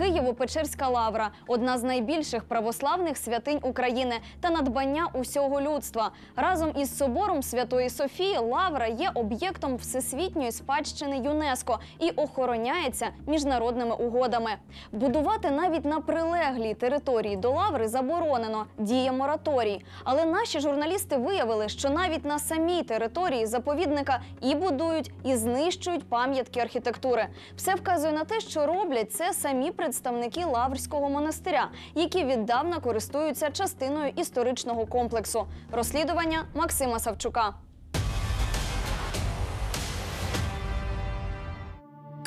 Києво-Печерська лавра одна з найбільших православних святинь України та надбання усього людства. Разом із собором Святої Софії лавра є об'єктом всесвітньої спадщини ЮНЕСКО і охороняється міжнародними угодами. Будувати навіть на прилеглій території до лаври заборонено, діє мораторій. Але наші журналісти виявили, що навіть на самій території заповідника і будують, і знищують пам'ятки архітектури. Все вказує на те, що роблять це самі представники Лаврського монастиря, які віддавна користуються частиною історичного комплексу. Розслідування Максима Савчука.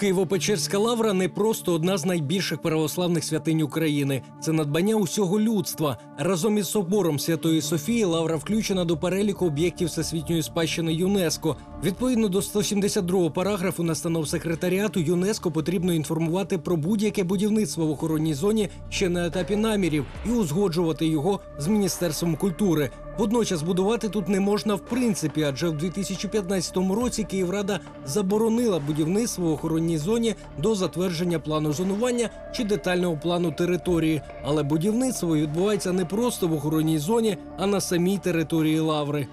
Києво-Печерська лавра не просто одна з найбільших православних святинь України. Це надбання усього людства. Разом із собором Святої Софії лавра включена до переліку об'єктів всесвітньої спадщини ЮНЕСКо. Відповідно до 172 параграфу настанов секретаріату ЮНЕСКо потрібно інформувати про будь-яке будівництво в охоронній зоні ще на етапі намірів і узгоджувати його з міністерством культури. Водночас будувати тут не можна в принципі, адже в 2015 році Київрада заборонила будівництво в охоронній зоні до затвердження плану зонування чи детального плану території. Але будівництво відбувається не просто в охоронній зоні, а на самій території лаври.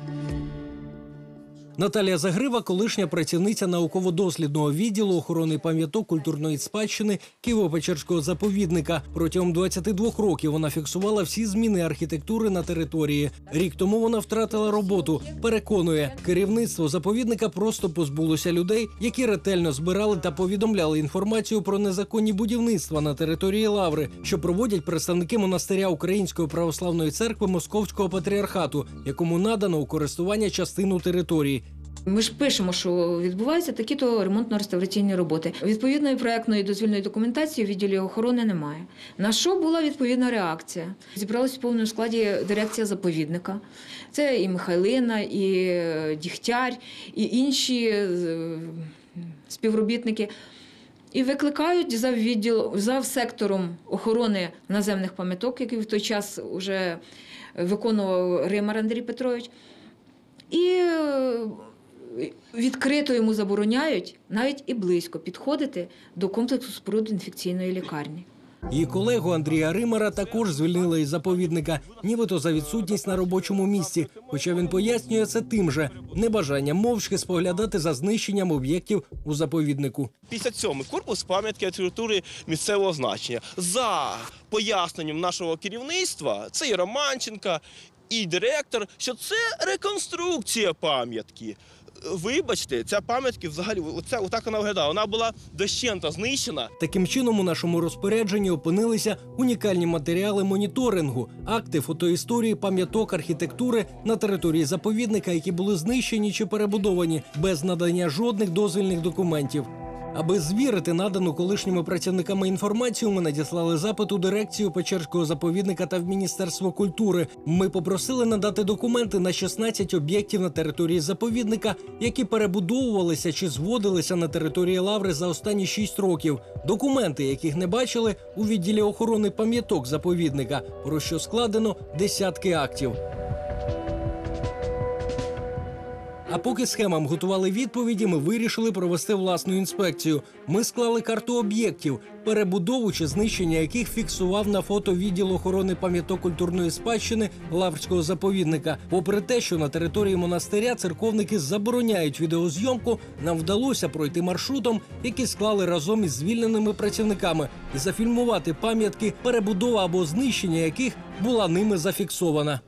Наталія Загрива, колишня працівниця науково-дослідного відділу охорони пам'яток культурної спадщини Києво-Печерського заповідника. Протягом 22 років вона фіксувала всі зміни архітектури на території. Рік тому вона втратила роботу. Переконує, керівництво заповідника просто позбулося людей, які ретельно збирали та повідомляли інформацію про незаконні будівництва на території Лаври, що проводять представники монастиря Української православної церкви Московського патріархату, якому надано у користування частину території. Ми ж пишемо, що відбуваються такі-то ремонтно-реставраційні роботи. Відповідної проектної дозвільної документації в відділі охорони немає. На що була відповідна реакція? Зібралась в повному складі дирекція заповідника. Це і Михайлина, і е, Дігтяр, і інші е, співробітники. І викликають за відділ за сектором охорони наземних пам'яток, який в той час вже виконував Римар Андрій Петрович. І е, відкрито йому забороняють навіть і близько підходити до комплексу споруд інфекційної лікарні. Її колегу Андрія Римара також звільнили із заповідника, нібито за відсутність на робочому місці. Хоча він пояснює це тим же небажанням мовчки споглядати за знищенням об'єктів у заповіднику. 57 корпус пам'ятки архітектури місцевого значення. За поясненням нашого керівництва, це і Романченка, і директор, що це реконструкція пам'ятки. Вибачте, ця пам'ятка взагалі оце, отак вона виглядала. Вона була дощента знищена. Таким чином, у нашому розпорядженні опинилися унікальні матеріали моніторингу, акти фотоісторії пам'яток архітектури на території заповідника, які були знищені чи перебудовані без надання жодних дозвільних документів. Аби звірити надану колишніми працівниками інформацію, ми надіслали запит у дирекцію Печерського заповідника та в Міністерство культури. Ми попросили надати документи на 16 об'єктів на території заповідника, які перебудовувалися чи зводилися на території лаври за останні 6 років. Документи, яких не бачили у відділі охорони пам'яток заповідника, про що складено десятки актів. А поки схемам готували відповіді, ми вирішили провести власну інспекцію. Ми склали карту об'єктів, перебудову чи знищення яких фіксував на фото відділ охорони пам'яток культурної спадщини Лаврського заповідника. Попри те, що на території монастиря церковники забороняють відеозйомку, нам вдалося пройти маршрутом, який склали разом із звільненими працівниками, і зафільмувати пам'ятки, перебудова або знищення яких була ними зафіксована.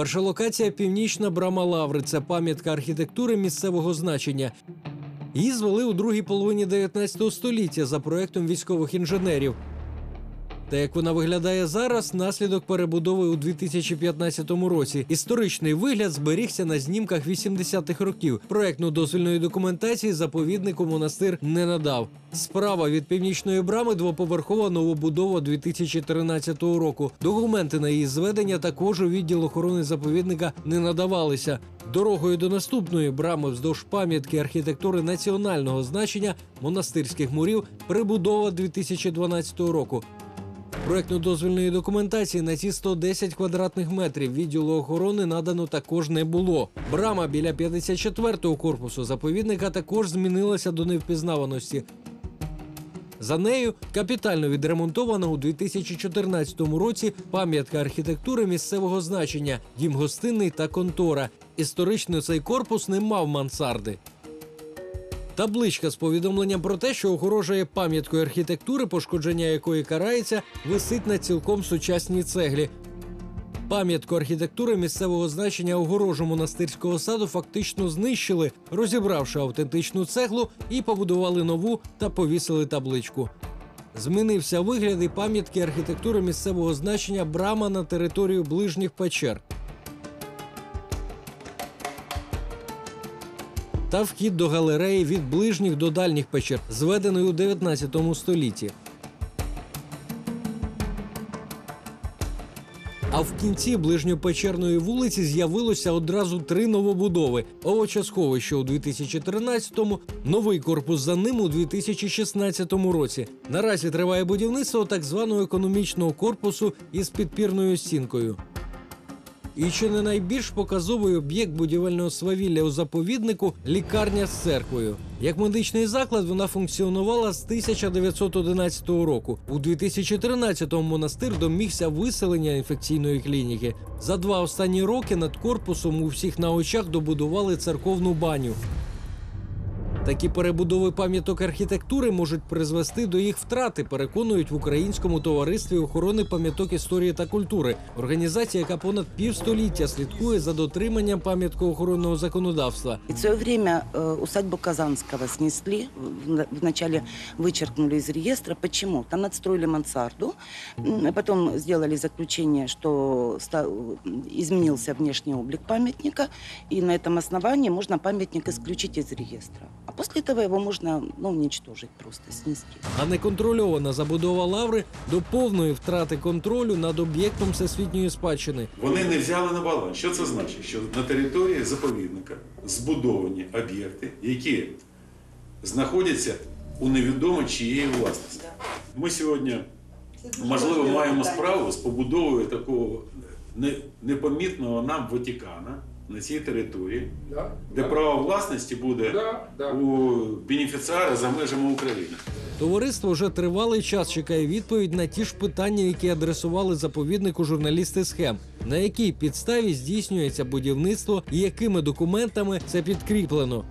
Перша локація північна брама Лаври. Це пам'ятка архітектури місцевого значення. Її звели у другій половині 19 століття за проектом військових інженерів. Та як вона виглядає зараз, наслідок перебудови у 2015 році. Історичний вигляд зберігся на знімках 80-х років. Проектну дозвільної документації заповіднику монастир не надав. Справа від північної брами двоповерхова новобудова 2013 року. Документи на її зведення також у відділ охорони заповідника не надавалися. Дорогою до наступної брами вздовж пам'ятки архітектури національного значення монастирських мурів прибудова 2012 року. Проектно-дозвільної документації на ці 110 квадратних метрів відділу охорони надано також не було. Брама біля 54-го корпусу заповідника також змінилася до невпізнаваності. За нею капітально відремонтована у 2014 році пам'ятка архітектури місцевого значення, дім гостинний та контора. Історично цей корпус не мав мансарди. Табличка з повідомленням про те, що огорожує пам'яткою архітектури, пошкодження якої карається, висить на цілком сучасній цеглі. Пам'ятку архітектури місцевого значення огорожу монастирського саду фактично знищили, розібравши автентичну цеглу і побудували нову та повісили табличку. Змінився вигляд і пам'ятки архітектури місцевого значення брама на територію ближніх печер. Та вхід до галереї від ближніх до дальніх печер, зведеної у 19 столітті. А в кінці ближньопечерної вулиці з'явилося одразу три новобудови: овочасховище у 2013-му, новий корпус за ним у 2016 році. Наразі триває будівництво так званого економічного корпусу із підпірною стінкою. І чи не найбільш показовий об'єкт будівельного свавілля у заповіднику лікарня з церквою. Як медичний заклад вона функціонувала з 1911 року. У 2013-му монастир домігся виселення інфекційної клініки. За два останні роки над корпусом у всіх на очах добудували церковну баню. Такі перебудови пам'яток архітектури можуть призвести до їх втрати, переконують в українському товаристві охорони пам'яток історії та культури, організація, яка понад півстоліття слідкує за дотриманням пам'яткоохоронного законодавства. И в свое время э, усадьбу Казанского снесли, в- в- вначале вычеркнули из реестра. Почему? Там надстроили мансарду, м, а потом сделали заключение, что ста- изменился внешний облик памятника, и на этом основании можно памятник исключить из реестра. После этого его можно ну, уничтожить просто, снести. А неконтрольована забудова лаври до повної втрати контролю над об'єктом всесвітньої спадщини. Вони не взяли на баланс. Що це значить? Що на території заповідника збудовані об'єкти, які знаходяться у невідомо чиєї власності. Ми сьогодні, можливо, маємо справу з побудовою такого непомітного нам Ватикана на цій території, Да, де да, право власності буде да, да. у бенефіціара за межами України. Товариство вже тривалий час чекає відповідь на ті ж питання, які адресували заповіднику журналісти схем, на якій підставі здійснюється будівництво і якими документами це підкріплено.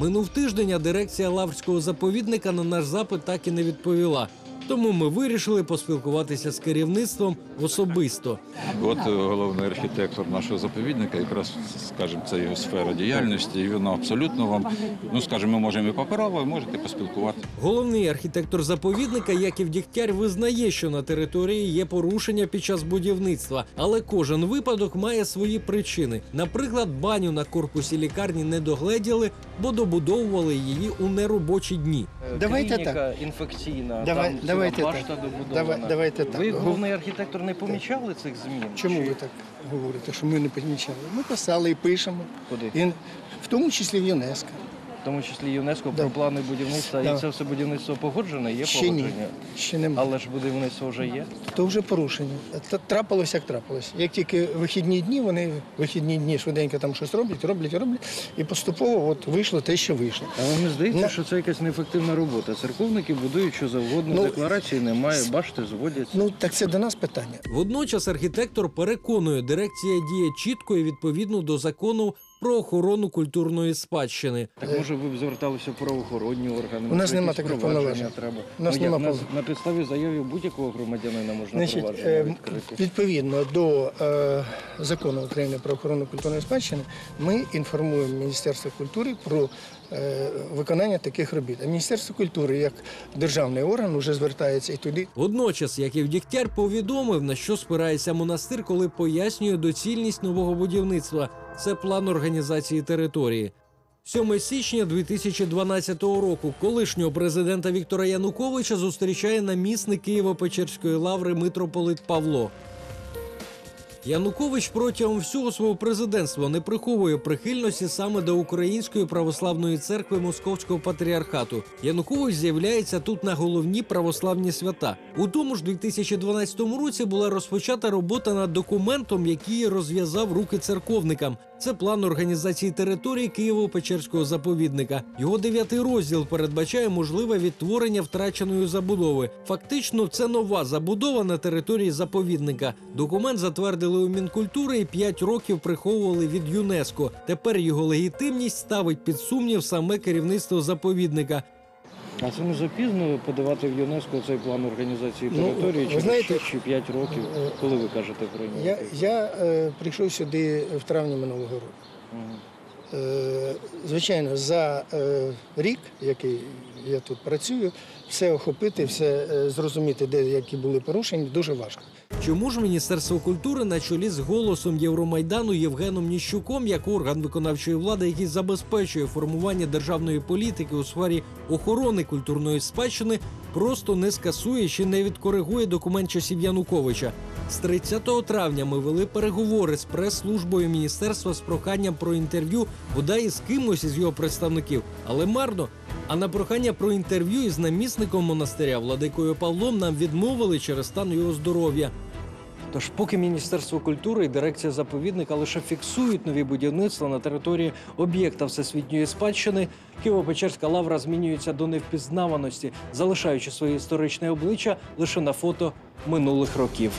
Минув тиждень, а дирекція лаврського заповідника на наш запит так і не відповіла. Тому ми вирішили поспілкуватися з керівництвом особисто. От е, головний архітектор нашого заповідника, якраз скажімо, це його сфера діяльності, і він абсолютно вам, ну скажімо, ми можемо і паперово, можете поспілкуватися. Головний архітектор заповідника Яків Дігтяр визнає, що на території є порушення під час будівництва, але кожен випадок має свої причини. Наприклад, баню на корпусі лікарні не догледіли, бо добудовували її у неробочі дні. Давайте Клініка так. інфекційна, Давай- там давайте башта добудована. Давай- давайте так. Ви, головний архітектор, не помічали цих змін? Чому ви так говорите, що ми не помічали? Ми писали і пишемо, Куди? і в тому числі в ЮНЕСКО. В тому числі ЮНЕСКо Да. про плани будівництва, Да. і це все будівництво погоджене, є Ще ні. погодження. Ще немає. Але ж будівництво вже є. То вже порушення. Трапилось, як трапилось. Як тільки вихідні дні, вони вихідні дні швиденько там щось роблять, роблять, роблять, і поступово от вийшло те, що вийшло. А вам не здається, На- що це якась неефективна робота? Церковники будують що завгодно, Ну, декларації немає, башти зводяться. Ну так це до нас питання. Водночас архітектор переконує, дирекція діє чітко і відповідно до закону про охорону культурної спадщини. Так може ви б зверталися в правоохоронні органи? У нас нема якісь таких провадження повноважень. Треба. У нас ну, як, нема на, пов- на підставі заяви будь-якого громадянина можна Значить, провадження е, відкрити. відповідно до е, закону України про охорону культурної спадщини, ми інформуємо Міністерство культури про виконання таких робіт. А Міністерство культури, як державний орган, вже звертається і туди. Водночас Яків Дігтяр повідомив, на що спирається монастир, коли пояснює доцільність нового будівництва. Це план організації території. 7 січня 2012 року колишнього президента Віктора Януковича зустрічає намісник Києво-Печерської лаври митрополит Павло. Янукович протягом всього свого президентства не приховує прихильності саме до Української православної церкви Московського патріархату. Янукович з'являється тут на головні православні свята. У тому ж 2012 році була розпочата робота над документом, який розв'язав руки церковникам. Це план організації території Києво-Печерського заповідника. Його дев'ятий розділ передбачає можливе відтворення втраченої забудови. Фактично, це нова забудова на території заповідника. Документ затвердили у Мінкультури і 5 років приховували від ЮНЕСКО. Тепер його легітимність ставить під сумнів саме керівництво заповідника. А це не запізно подавати в ЮНЕСКО цей план організації Ну, території ну, через знаєте, 6 чи 5 років, е, коли ви кажете про нього? Я, я е, прийшов сюди в травні минулого року. Мгм. Е, звичайно, за е, рік, який я тут працюю, все охопити, все е, зрозуміти, де які були порушення, дуже важко. Чому ж Міністерство культури на чолі з голосом Євромайдану Євгеном Ніщуком, як орган виконавчої влади, який забезпечує формування державної політики у сфері охорони культурної спадщини, просто не скасує чи не відкоригує документ часів Януковича? З 30 травня ми вели переговори з прес-службою міністерства з проханням про інтерв'ю бодай із кимось із його представників, але марно. А на прохання про інтерв'ю із намісником монастиря Владикою Павлом нам відмовили через стан його здоров'я. Тож, поки Міністерство культури і дирекція заповідника лише фіксують нові будівництва на території об'єкта всесвітньої спадщини, Києво-Печерська лавра змінюється до невпізнаваності, залишаючи своє історичне обличчя лише на фото минулих років.